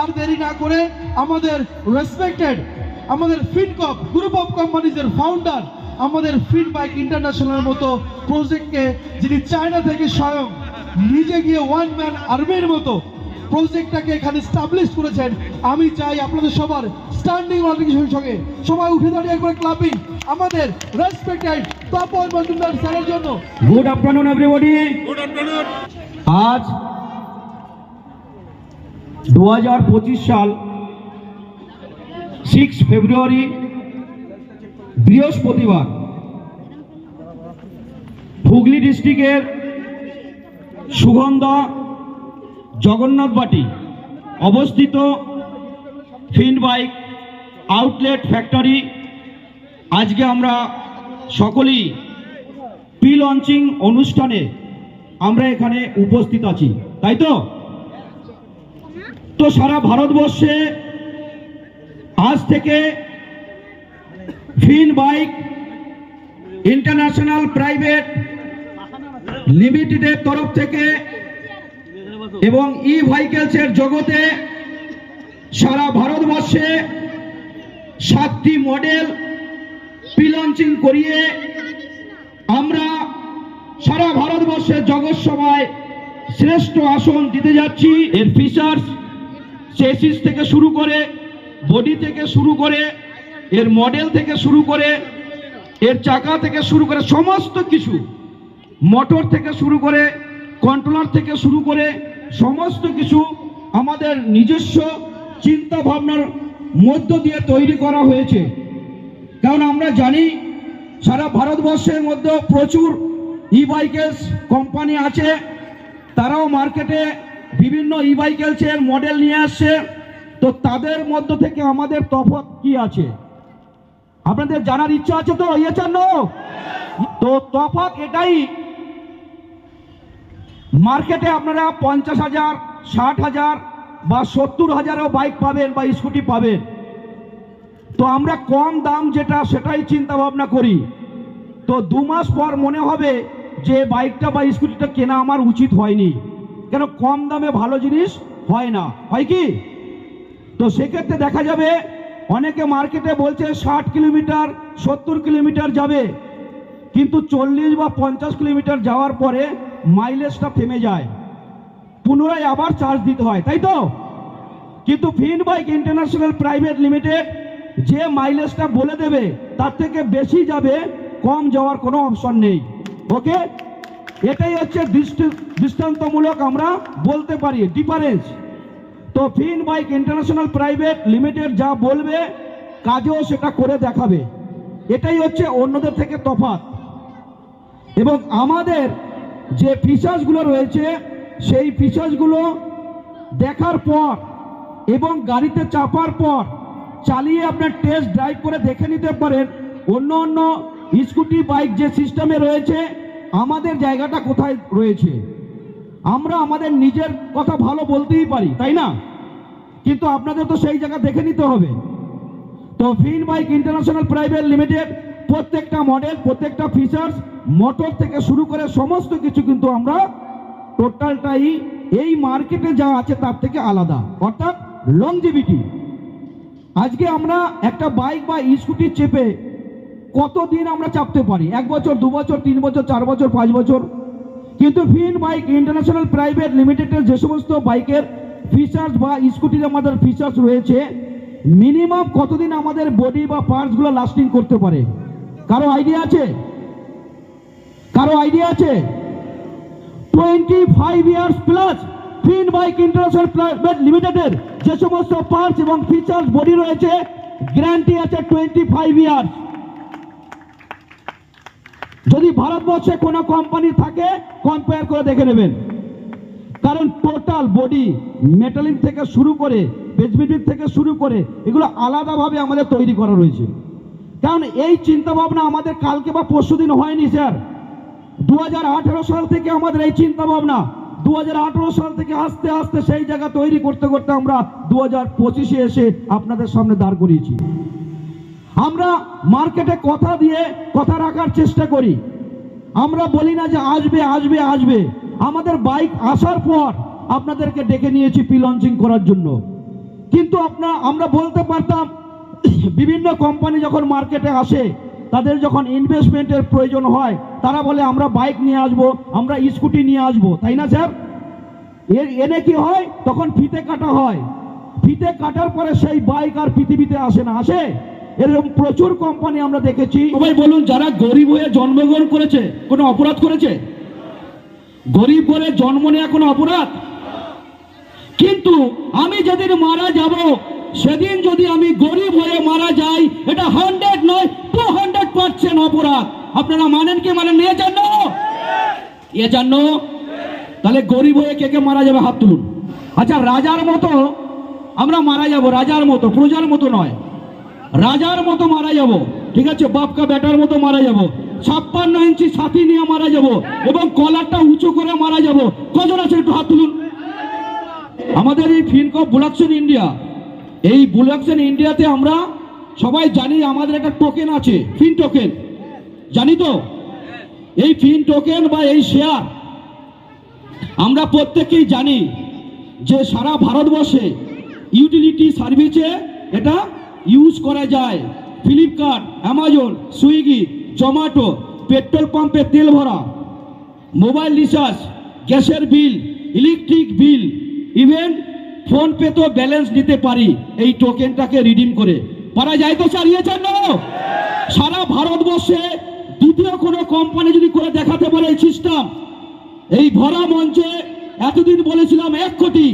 আর দেরি না করে আমাদের রেসপেক্টেড আমাদের ফিনকপ গ্রুপ অফ কোম্পানিজের ফাউন্ডার আমাদের ফিন বাইক ইন্টারন্যাশনালের মতো প্রজেক্টকে যিনি চায়না থেকে স্বয়ং নিজে গিয়ে ওয়ান ম্যান আর্মির মতো প্রজেক্টটাকে এখানে স্টাবলিশ করেছেন। আমি চাই আপনাদের সবার স্ট্যান্ডিং অর্গানাইজেশনের সঙ্গে সবাই উঠে দাঁড়িয়ে একবার ক্লাপিং আমাদের রেসপেক্টেড তপন মজুমদার স্যারের জন্য। Good afternoon everybody good afternoon আজ দু হাজার পঁচিশ সাল সিক্স ফেব্রুয়ারি বৃহস্পতিবার, হুগলি ডিস্ট্রিক্টের সুগন্ধা জগন্নাথবাটি অবস্থিত ফিন বাইক আউটলেট ফ্যাক্টরি। আজকে আমরা সকলেই প্রি লঞ্চিং অনুষ্ঠানে আমরা এখানে উপস্থিত আছি, তাই তো? তো সারা ভারতবর্ষে আজ থেকে ফিন বাইক ইন্টারন্যাশনাল প্রাইভেট লিমিটেডের তরফ থেকে এবং ই ভাইকেলসের জগতে সারা ভারতবর্ষে সাতটি মডেল প্রি লঞ্চিং করিয়ে আমরা সারা ভারতবর্ষের জগৎ সভায় শ্রেষ্ঠ আসন দিতে যাচ্ছি। এর ফিচার্স চেসিস থেকে শুরু করে বডি থেকে শুরু করে, এর মডেল থেকে শুরু করে, এর চাকা থেকে শুরু করে, সমস্ত কিছু মোটর থেকে শুরু করে কন্ট্রোলার থেকে শুরু করে, সমস্ত কিছু আমাদের নিজস্ব চিন্তা ভাবনার মধ্য দিয়ে তৈরি করা হয়েছে। কারণ আমরা জানি, সারা ভারতবর্ষের মধ্যে প্রচুর ই বাইকেলস কোম্পানি আছে, তারাও মার্কেটে বিভিন্ন ই বাইকেলসের মডেল নিয়ে আসছে। তো তাদের মধ্য থেকে আমাদের তফাৎ কি আছে? আপনাদের জানার ইচ্ছা আছে তো ইয়ে চান তো তফাৎ এটাই। মার্কেটে আপনারা পঞ্চাশ হাজার, ষাট হাজার বা সত্তর হাজারও বাইক পাবেন বা স্কুটি পাবেন। তো আমরা কম দাম যেটা, সেটাই চিন্তা ভাবনা করি। তো দু মাস পর মনে হবে যে বাইকটা বা স্কুটিটা কেনা আমার উচিত হয়নি। কেন কম দামে ভালো জিনিস হয় না। হয় কি? তো সেক্ষেত্রে দেখা যাবে অনেকে মার্কেটে বলছে ষাট কিলোমিটার, সত্তর কিলোমিটার যাবে। কিন্তু চল্লিশ বা পঞ্চাশ কিলোমিটার যাওয়ার পরে মাইলেজটা থেমে যায়। পুনরায় আবার চার্জ দিতে হয়, তাই তো? কিন্তু Fin Bike international private limited যে মাইলেজটা বলে দেবে, তার থেকে বেশি যাবে, কম যাওয়ার কোনো অপশন নেই। ওকে? এটাই হচ্ছে দৃষ্টান্তমূলক আমরা বলতে পারি ডিফারেন্স তো Fin Bike international private limited যা বলবে, কাজেও সেটা করে দেখাবে। এটাই হচ্ছে অন্যদের থেকে তফাৎ। এবং আমাদের যে ফিচার্সগুলো রয়েছে, সেই ফিচার্সগুলো দেখার পর এবং গাড়িতে চাপার পর চালিয়ে আপনার টেস্ট ড্রাইভ করে দেখে নিতে পারেন। অন্য অন্য স্কুটি বাইক যে সিস্টেমে রয়েছে আমাদের জায়গাটা কোথায় রয়েছে? আমরা আমাদের নিজের কথা ভালো বলতেই পারি, তাই না? কিন্তু আপনাদের তো সেই জায়গা দেখে নিতে হবে। তো Fin Bike international private limited, প্রত্যেকটা মডেল, প্রত্যেকটা ফিচার্স, মোটর থেকে শুরু করে সমস্ত কিছু কিন্তু আমরা টোটালটাই এই মার্কেটে যা আছে তার থেকে আলাদা। অর্থাৎ লংজিভিটি আজকে আমরা একটা বাইক বা স্কুটি চেপে কতদিন আমরা চাপতে পারি? এক বছর, দু বছর, তিন বছর, চার বছর, পাঁচ বছর? কিন্তু ফিন বাইক, ইন্টারন্যাশনাল প্রাইভেট লিমিটেডের যে সমস্ত বাইকের ফিচার্স বা স্কুটির আমাদের ফিচার্স রয়েছে মিনিমাম কতদিন আমাদের বডি বা পার্টসগুলো লাস্টিং করতে পারে? কারও আইডিয়া আছে? কারও আইডিয়া আছে? Twenty five years plus Fin Bike, international private লিমিটেডের যে সমস্ত পার্টস এবং ফিচার্স বডি রয়েছে গ্যারান্টি আছে টোয়েন্টি ফাইভ ইয়ার্স যদি ভারতবর্ষে কোনো কোম্পানি থাকে কম্পেয়ার করে দেখে নেবেন। কারণ টোটাল বডি মেটালিং থেকে শুরু করে পেজমেটিক থেকে শুরু করে, এগুলো আলাদাভাবে আমাদের তৈরি করা রয়েছে। কারণ এই চিন্তা ভাবনা আমাদের কালকে বা পরশু দিন হয়নি, স্যার। দু হাজার আঠেরো সাল থেকে আমাদের এই চিন্তা ভাবনা দু সাল থেকে আস্তে আস্তে সেই জায়গা তৈরি করতে করতে আমরা দু হাজার এসে আপনাদের সামনে দাঁড় করিয়েছি। আমরা মার্কেটে কথা দিয়ে কথা রাখার চেষ্টা করি। আমরা বলি না যে আসবে আসবে আসবে। আমাদের বাইক আসার পর আপনাদেরকে ডেকে নিয়েছি প্রি লঞ্চিং করার জন্য। কিন্তু আপনার আমরা বলতে পারতাম, বিভিন্ন কোম্পানি যখন মার্কেটে আসে, তাদের যখন ইনভেস্টমেন্টের প্রয়োজন হয়, তারা বলে, আমরা বাইক নিয়ে আসব, আমরা স্কুটি নিয়ে আসব। তাই না, স্যার? এর, এনে কি হয়? তখন ফিতে কাটা হয়। ফিতে কাটার পরে সেই বাইক আর পৃথিবীতে আসে না। আসে? এরকম প্রচুর কোম্পানি আমরা দেখেছি। সবাই বলুন, যারা গরিব হয়ে জন্মগ্রহণ করেছে, কোনো অপরাধ করেছে? গরিব করে জন্ম নেওয়া কোনো অপরাধ? কিন্তু আমি যেদিন মারা যাব, সেদিন যদি আমি গরিব হয়ে মারা যাই, এটা হান্ড্রেড নয় টু হান্ড্রেড পার্সেন্ট অপরাধ। আপনারা মানেন কি মানেন নিয়ে জান এ জানো তাহলে গরিব হয়ে কে কে মারা যাবে, হাত তুলুন। আচ্ছা রাজার মতো আমরা মারা যাব, রাজার মতো, প্রজার মতো নয়। রাজার মতো মারা যাব। ঠিক আছে? বাপকা বেটার মতো মারা যাব। ছাপ্পান্ন ইঞ্চি ছাতি নিয়ে মারা যাব এবং কলারটা উঁচু করে মারা যাব। কজন আছে একটু হাত তুলুন। আমাদের এই ফিনকপ বুলাকশন ইন্ডিয়া এই বুলাকশন ইন্ডিয়াতে আমরা সবাই জানি আমাদের একটা টোকেন আছে, ফিন টোকেন জানি তো? এই ফিন টোকেন বা এই শেয়ার আমরা প্রত্যেকেই জানি যে সারা ভারতবর্ষে ইউটিলিটি সার্ভিসে এটা ইউজ করা যায়। Flipkart Amazon Swiggy, Zomato, petrol পাম্পে তেল ভরা। মোবাইল রিচার্জ, গ্যাসের bill, electric bill, even PhonePe তো ব্যালেন্স নিতে পারি। এই টোকেনটাকে রিডিম করে। পারা যায় তো চালিয়েছেন না? সারা ভারতবর্ষে দ্বিতীয় কোনো কোম্পানি যদি করে দেখাতে পারে এই সিস্টেম এই ভরা মঞ্চে এতদিন বলেছিলাম এক কোটি,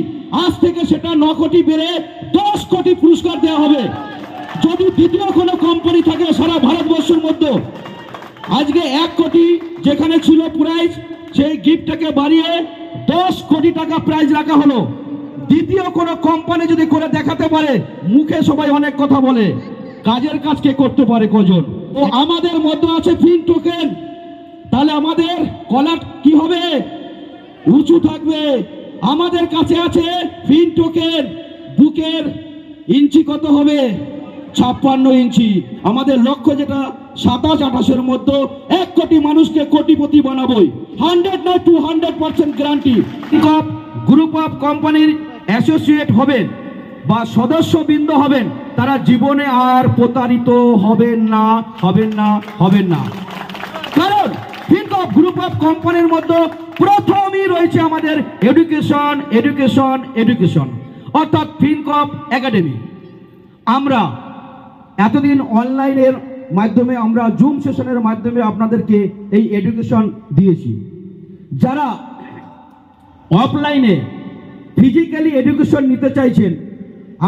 আজ থেকে সেটা ন কোটি বেড়ে দশ কোটি পুরস্কার দেওয়া হবে। যদি দ্বিতীয় কোনো কোম্পানি থাকে সারা ভারতবর্ষের মধ্যে, আজকে এক কোটি যেখানে ছিল প্রাইজ সেই গিফটটাকে বাড়িয়ে দশ কোটি টাকা প্রাইজ রাখা হলো। দ্বিতীয় কোনো কোম্পানি যদি করে দেখাতে পারে, মুখে সবাই অনেক কথা বলে। কাজের কাজ কে করতে পারে কজন? ও আমাদের মধ্যে আছে ফিন টোকেন তাহলে আমাদের কলার কি হবে? উঁচু থাকবে। আমাদের কাছে আছে ফিন টোকেন। বুকের ইঞ্চি কত হবে? ছাপ্পান্ন ইঞ্চি। আমাদের লক্ষ্য যেটা, সাতাশ, আঠাশের মধ্যে এক কোটি মানুষকে কোটিপতি বানাবোই। হান্ড্রেড নয়, two hundred percent guarantee. Group of কোম্পানির অ্যাসোসিয়েট হবেন বা সদস্যবৃন্দ হবেন, তারা জীবনে আর প্রতারিত হবেন না হবেন না হবেন না। কারণ ফিনকপ গ্রুপ অফ কোম্পানির মধ্যে প্রথমই রয়েছে আমাদের এডুকেশন এডুকেশন এডুকেশন অর্থাৎ থিঙ্ক অফ একাডেমি আমরা এতদিন অনলাইনের মাধ্যমে, আমরা জুম সেশনের মাধ্যমে আপনাদেরকে এই এডুকেশন দিয়েছি। যারা অফলাইনে ফিজিক্যালি এডুকেশন নিতে চাইছেন,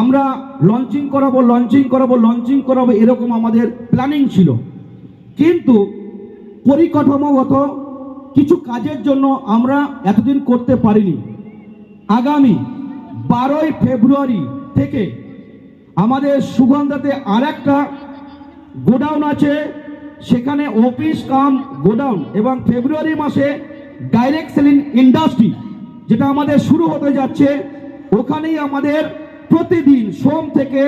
আমরা লঞ্চিং করাবো লঞ্চিং করাবো লঞ্চিং করাবো, এরকম আমাদের প্ল্যানিং ছিল। কিন্তু পরিকাঠামোগত কিছু কাজের জন্য আমরা এতদিন করতে পারিনি। আগামী বারোই ফেব্রুয়ারি থেকে আমাদের সুগন্ধাতে আর একটা গোডাউন আছে। সেখানে অফিস কাম গোডাউন এবং ফেব্রুয়ারি মাসে ডাইরেক্ট সেলিং ইন্ডাস্ট্রি যেটা আমাদের শুরু হতে যাচ্ছে। ওখানেই আমাদের প্রতিদিন সোম থেকে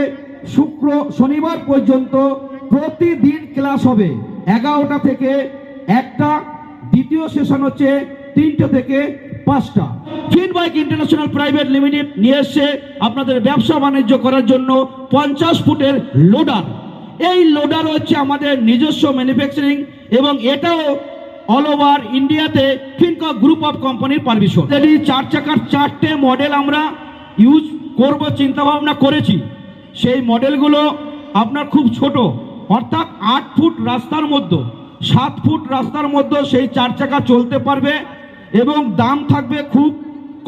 শুক্র শনিবার পর্যন্ত প্রতিদিন ক্লাস হবে। এগারোটা থেকে একটা দ্বিতীয় সেশন হচ্ছে তিনটে থেকে পাঁচটা। Fin Bike international private limited নিয়ে এসছে আপনাদের ব্যবসা বাণিজ্য করার জন্য পঞ্চাশ ফুটের লোডার। এই লোডার হচ্ছে আমাদের নিজস্ব ম্যানুফ্যাকচারিং এবং এটাও অল ওভার ইন্ডিয়াতে ফিনকক গ্রুপ অফ কোম্পানির পারমিশন এই চার চাকার চারটে মডেল আমরা ইউজ করব চিন্তা ভাবনা করেছি। সেই মডেলগুলো আপনার খুব ছোট, অর্থাৎ আট ফুট রাস্তার মধ্যে। সাত ফুট রাস্তার মধ্যে সেই চার চাকা চলতে পারবে এবং দাম থাকবে খুব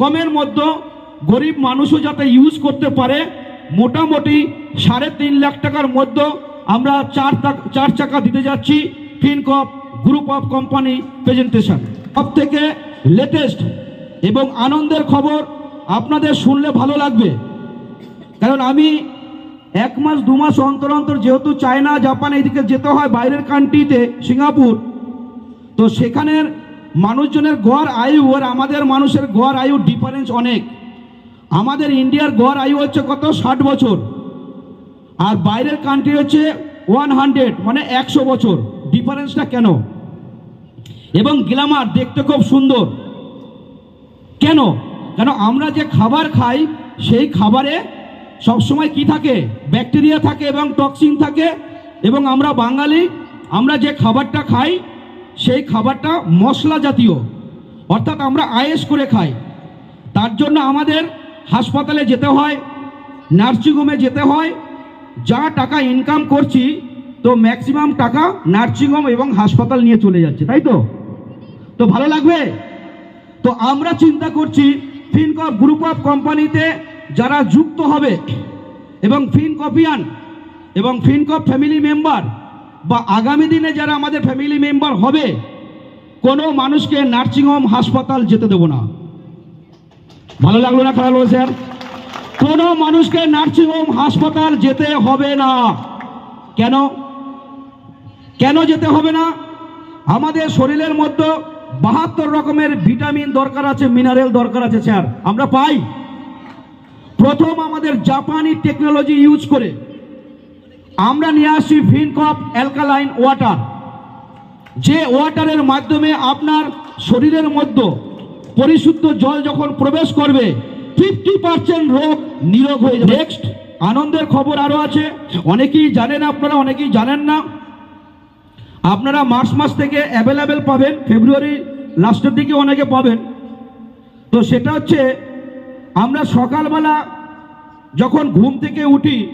কমের মধ্যে। গরিব মানুষও যাতে ইউজ করতে পারে। মোটামুটি সাড়ে তিন লাখ টাকার মধ্যে আমরা চার চার চাকা দিতে যাচ্ছি Fincop group of company presentation সব থেকে লেটেস্ট এবং আনন্দের খবর আপনাদের শুনলে ভালো লাগবে। কারণ আমি এক মাস, দু মাস অন্তর অন্তর যেহেতু চায়না, জাপান এদিকে যেতে হয় বাইরের কান্ট্রিতে সিঙ্গাপুর। তো সেখানের মানুষজনের গড় আয়ু আর আমাদের মানুষের গড় আয়ু ডিফারেন্স অনেক। আমাদের ইন্ডিয়ার গড় আয়ু হচ্ছে কত? ষাট বছর। আর বাইরের কান্ট্রি হচ্ছে ওয়ান হান্ড্রেড মানে একশো বছর। ডিফারেন্সটা কেন? এবং গ্লামার দেখতে খুব সুন্দর। কেন? কেন? আমরা যে খাবার খাই, সেই খাবারে সবসময় কি থাকে? ব্যাকটেরিয়া থাকে এবং টক্সিন থাকে। এবং আমরা বাঙালি, আমরা যে খাবারটা খাই, সেই খাবারটা মশলা জাতীয়। অর্থাৎ আমরা আয়েস করে খাই। তার জন্য আমাদের হাসপাতালে যেতে হয় নার্সিংহোমে যেতে হয়। যা টাকা ইনকাম করছি, তো ম্যাক্সিমাম টাকা নার্সিংহোম এবং হাসপাতাল নিয়ে চলে যাচ্ছে, তাই তো? তো ভালো লাগবে? তো আমরা চিন্তা করছি ফিনকপ গ্রুপ অফ কোম্পানিতে যারা যুক্ত হবে, এবং ফিনকপিয়ান, এবং ফিনকপ ফ্যামিলি মেম্বার, বা আগামী দিনে যারা আমাদের ফ্যামিলি মেম্বার হবে, কোনো মানুষকে নার্সিংহোম হাসপাতাল যেতে দেবো না। ভালো লাগল না, খারাপ স্যার? কোনো মানুষকে নার্সিংহোম হাসপাতাল যেতে হবে না। কেন? কেন যেতে হবে না? আমাদের শরীরের মধ্যে বাহাত্তর রকমের ভিটামিন দরকার আছে, মিনারেল দরকার আছে, স্যার। আমরা পাই। প্রথম আমাদের জাপানি টেকনোলজি ইউজ করে আমরা নিয়ে আসছি ফিনকপ অ্যালকালাইন ওয়াটার যে ওয়াটারের মাধ্যমে আপনার শরীরের মধ্যে পরিশুদ্ধ জল যখন প্রবেশ করবে ফিফটি পার্সেন্ট রোগ নিরোগ হয়ে যাবে। নেক্সট আনন্দের খবর আরও আছে, অনেকেই জানেন আপনারা, অনেকেই জানেন না। আপনারা মার্চ মাস থেকে অ্যাভেলেবেল পাবেন ফেব্রুয়ারি লাস্টের দিকে অনেকে পাবেন। তো সেটা হচ্ছে আমরা সকালবেলা যখন ঘুম থেকে উঠি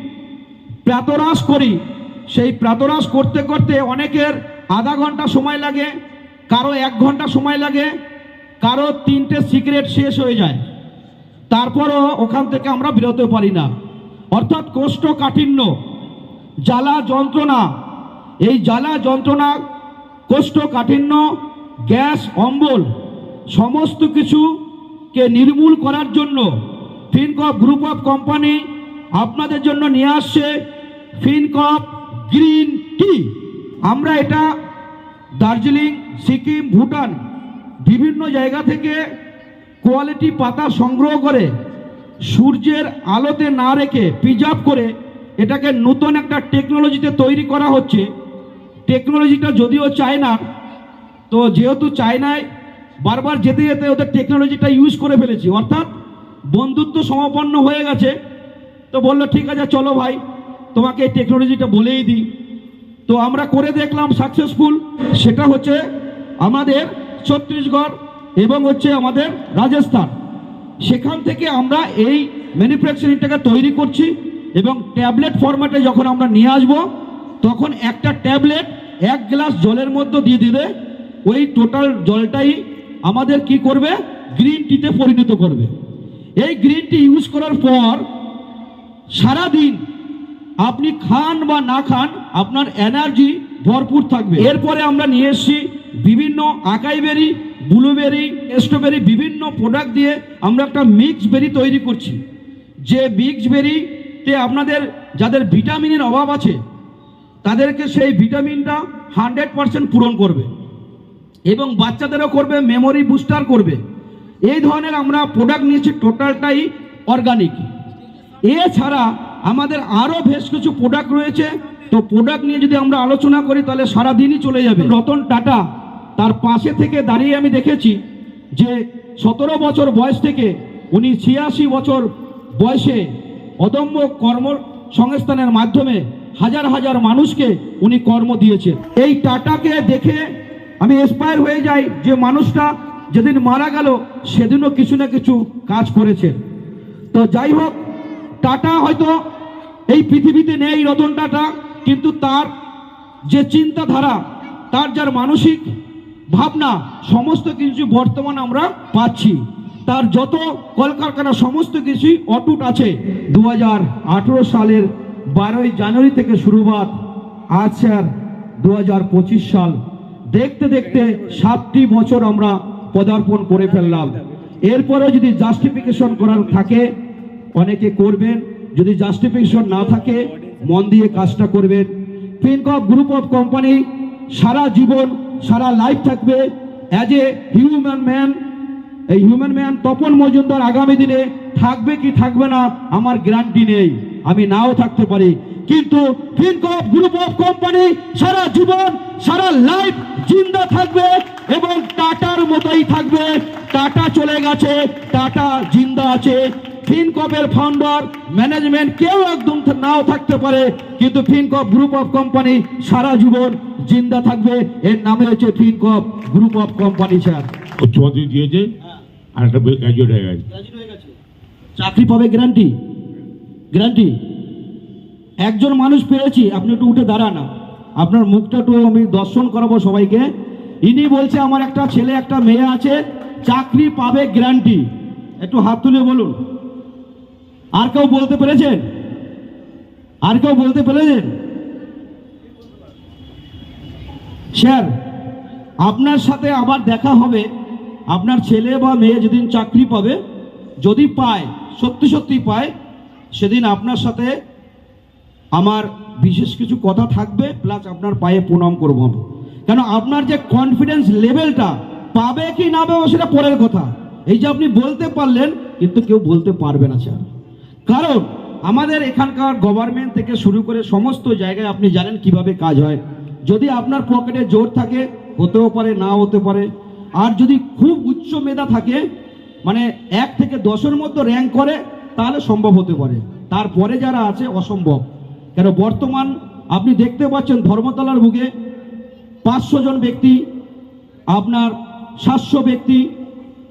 প্রাতরাস করি। সেই প্রাতরাস করতে করতে অনেকের আধা ঘণ্টা সময় লাগে, কারও এক ঘণ্টা সময় লাগে, কারও তিনটে সিগারেট শেষ হয়ে যায়। তারপরও ওখান থেকে আমরা বেরোতে পারি না। অর্থাৎ কোষ্ঠকাঠিন্য জ্বালা যন্ত্রণা। এই জ্বালা যন্ত্রণা কোষ্ঠকাঠিন্য গ্যাস, অম্বল, সমস্ত কিছুকে নির্মূল করার জন্য ফিনকপ গ্রুপ অফ কোম্পানি আপনাদের জন্য নিয়ে আসছে ফিনকপ গ্রিন টি আমরা এটা দার্জিলিং, সিকিম, ভুটান বিভিন্ন জায়গা থেকে কোয়ালিটি পাতা সংগ্রহ করে সূর্যের আলোতে না রেখে প্রিজার্ভ করে এটাকে নতুন একটা টেকনোলজিতে তৈরি করা হচ্ছে। টেকনোলজিটা যদিও চায়না তো যেহেতু চায়নায় বারবার যেতে যেতে ওদের টেকনোলজিটা ইউজ করে ফেলেছি। অর্থাৎ বন্ধুত্ব সমাপন্ন হয়ে গেছে। তো বলল, ঠিক আছে, চলো ভাই, তোমাকে এই টেকনোলজিটা বলেই দিই। তো আমরা করে দেখলাম সাকসেসফুল সেটা হচ্ছে আমাদের ছত্তিশগড় এবং হচ্ছে আমাদের রাজস্থান। সেখান থেকে আমরা এই ম্যানুফ্যাকচারিংটাকে তৈরি করছি এবং ট্যাবলেট ফরম্যাটে যখন আমরা নিয়ে আসব, তখন একটা ট্যাবলেট এক গ্লাস জলের মধ্যে দিয়ে দিলে ওই টোটাল জলটাই আমাদের কি করবে? গ্রিন টিতে পরিণত করবে। এই গ্রিন টি ইউজ করার পর সারা দিন আপনি খান বা না খান, আপনার এনার্জি ভরপুর থাকবে। এরপরে আমরা নিয়ে এসেছি বিভিন্ন আকাই বেরি ব্লুবেরি স্ট্রবেরি বিভিন্ন প্রোডাক্ট দিয়ে আমরা একটা মিক্স বেরি তৈরি করছি। যে মিক্স বেরিতে আপনাদের যাদের ভিটামিনের অভাব আছে, তাদেরকে সেই ভিটামিনটা হান্ড্রেড পারসেন্ট পূরণ করবে। এবং বাচ্চাদেরও করবে মেমোরি বুস্টার করবে। এই ধরনের আমরা প্রোডাক্ট নিয়েছি টোটালটাই অর্গানিক এছাড়া আমাদের আরও বেশ কিছু প্রোডাক্ট রয়েছে। তো প্রোডাক্ট নিয়ে যদি আমরা আলোচনা করি, তাহলে সারাদিনই চলে যাবে। রতন টাটা, তার পাশে থেকে দাঁড়িয়ে আমি দেখেছি যে সতেরো বছর বয়স থেকে উনি ছিয়াশি বছর বয়সে অদম্য কর্ম সংস্থানের মাধ্যমে হাজার হাজার মানুষকে উনি কর্ম দিয়েছেন। এই টাটাকে দেখে আমি এক্সপায়ার হয়ে যাই যে মানুষটা যেদিন মারা গেল, সেদিনও কিছু না কিছু কাজ করেছে। তো যাই হোক, টাটা হয়তো এই পৃথিবীতে নেই রতন টাটা, কিন্তু তার যে চিন্তাধারা, তার যার মানসিক ভাবনা, সমস্ত কিছু বর্তমান আমরা পাচ্ছি। তার যত কলকারখানা, সমস্ত কিছুই অটুট আছে। দু হাজার আঠারো সালের বারোই জানুয়ারি থেকে শুরু শুরুবাত আজ স্যার দু হাজার পঁচিশ সাল। দেখতে দেখতে সাতটি বছর আমরা পদার্পণ করে ফেললাম। এরপরে যদি জাস্টিফিকেশন করার থাকে, অনেকে করবেন। যদি জাস্টিফিকেশন না থাকে, মন দিয়ে কাজটা করবেন। পিনকপ গ্রুপ অফ কোম্পানি সারা জীবন, সারা লাইফ থাকবে। অ্যাজ এ হিউম্যান ম্যান এই হিউম্যান ম্যান তপন মজুমদার আগামী দিনে থাকবে কি থাকবে না, আমার গ্যারান্টি নেই। আমি নাও থাকতে পারি। কিন্তু ফিনকপ গ্রুপ অফ কোম্পানি সারা জীবন সারা লাইফ জিন্দা থাকবে এবং টাটার মতোই থাকবে। টাটা চলে গেছে টাটা জিন্দা আছে। ফিনকপের ফাউন্ডার ম্যানেজমেন্ট কেউ একদম নাও থাকতে পারে কিন্তু ফিনকপ গ্রুপ অফ কোম্পানি সারা জীবন জিন্দা থাকবে। এর নামে হচ্ছে Fincop group of company sir উচ্চ দিয়েছে আর একটা গ্র্যাজুয়েট হয়ে গেছে। চাকরি পাবে গ্যারান্টি গ্যারান্টি একজন মানুষ পেরেছি, আপনি একটু উঠে দাঁড়ান আপনার মুখটা একটু আমি দর্শন করাবো সবাইকে। ইনি বলছে, আমার একটা ছেলে, একটা মেয়ে আছে, চাকরি পাবে গ্যারান্টি একটু হাত তুলে বলুন। আর কেউ বলতে পেরেছেন? আর কেউ বলতে পেরেছেন? স্যার, আপনার সাথে আবার দেখা হবে। আপনার ছেলে বা মেয়ে যেদিন চাকরি পাবে, যদি পায়, সত্যি সত্যি পায়, সেদিন আপনার সাথে আমার বিশেষ কিছু কথা থাকবে প্লাস আপনার পায়ে প্রণাম করব আমি। কেন, আপনার যে কনফিডেন্স লেভেলটা পাবে কি না পাবে সেটা পরের কথা। এই যে আপনি বলতে পারলেন, কিন্তু কেউ বলতে পারবে না স্যার কারণ, আমাদের এখানকার গভর্নমেন্ট থেকে শুরু করে সমস্ত জায়গায় আপনি জানেন কীভাবে কাজ হয়। যদি আপনার পকেটে জোর থাকে, হতেও পারে, না হতে পারে। আর যদি খুব উচ্চ মেধা থাকে মানে এক থেকে দশের মধ্যে র্যাঙ্ক করে, তাহলে সম্ভব হতে পারে। তারপরে যারা আছে, অসম্ভব। কেন বর্তমান আপনি দেখতে পাচ্ছেন ধর্মতলার বুকে পাঁচশো জন ব্যক্তি, আপনার সাতশো ব্যক্তি,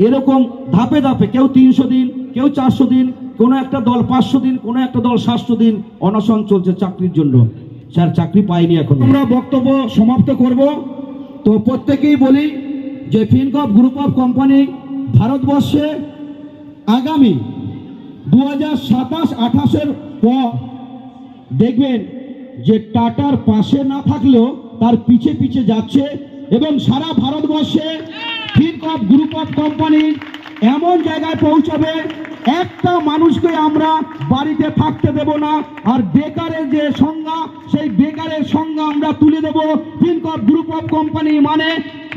এরকম ধাপে ধাপে, কেউ তিনশো দিন, কেউ চারশো দিন, কোনো একটা দল পাঁচশো দিন, কোনো একটা দল সাতশো দিন অনশন চলছে চাকরির জন্য। স্যার, চাকরি পাইনি এখন। আমরা বক্তব্য সমাপ্ত করব। তো প্রত্যেকেই বলি যে ফিনকপ গ্রুপ অফ কোম্পানি ভারতবর্ষে আগামী দু হাজার সাতাশ আঠাশের পর দেখবেন যে টাটার পাশে না থাকলেও তার পিছে পিছে যাচ্ছে এবং সারা ভারতবর্ষে ফিনকপ গ্রুপ অফ কোম্পানি এমন জায়গায় পৌঁছাবে, একটা মানুষকে আমরা বাড়িতে থাকতে দেব না, আর বেকারের যে সংজ্ঞা, সেই বেকারের সংজ্ঞা আমরা তুলে দেব। ফিনকপ গ্রুপ অফ কোম্পানি মানে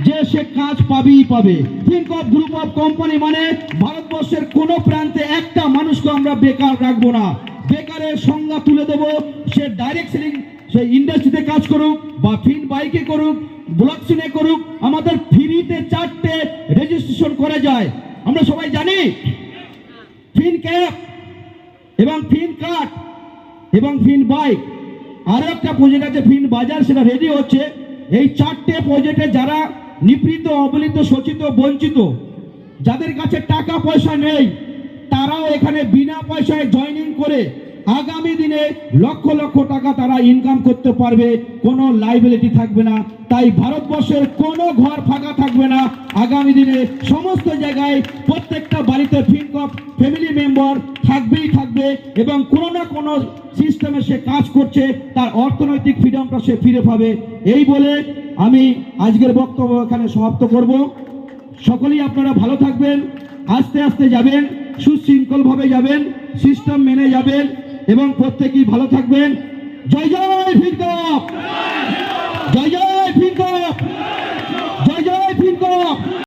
যে সে কাজ পাবেই পাবে। ফিনকপ গ্রুপ অফ কোম্পানি মানে ভারতবর্ষের কোনো প্রান্তে একটা মানুষকে আমরা বেকার রাখব না। বেকারের সংজ্ঞা তুলে দেব। সে ডাইরেক্ট সেলিং সে ইন্ডাস্ট্রিতে কাজ করুক বা ফিন বাইকে করুক ব্লক সিনে করুক, আমাদের ফ্রিতে চারটে রেজিস্ট্রেশন করা যায়। আমরা সবাই জানি? ফিন ক্যাপ এবং ফিন কার্ড এবং ফিন বাইক আরও একটা প্রজেক্ট আছে ফিন বাজার, সেটা রেডি হচ্ছে। এই চারটে প্রজেক্টে যারা নিপীড়িত অবলিত শোষিত বঞ্চিত, যাদের কাছে টাকা পয়সা নেই তারাও এখানে বিনা পয়সায় জয়েনিং করে আগামী দিনে লক্ষ লক্ষ টাকা তারা ইনকাম করতে পারবে, কোনো লাইবিলিটি থাকবে না। তাই ভারতবর্ষের কোনো ঘর ফাঁকা থাকবে না। আগামী দিনে সমস্ত জায়গায় প্রত্যেকটা বাড়িতে ফিনকপ ফ্যামিলি মেম্বার থাকবেই থাকবে এবং কোনো না কোনো সিস্টেমে সে কাজ করছে, তার অর্থনৈতিক ফ্রিডমটা সে ফিরে পাবে। এই বলে আমি আজকের বক্তব্য এখানে সমাপ্ত করব। সকলেই আপনারা ভালো থাকবেন। আস্তে আস্তে যাবেন, সুশৃঙ্খলভাবে যাবেন সিস্টেম মেনে যাবেন এবং প্রত্যেকেই ভালো থাকবেন। জয় জয় ফিনকপ! জয় জয় ফিনকপ! জয় জয় ফিনকপ!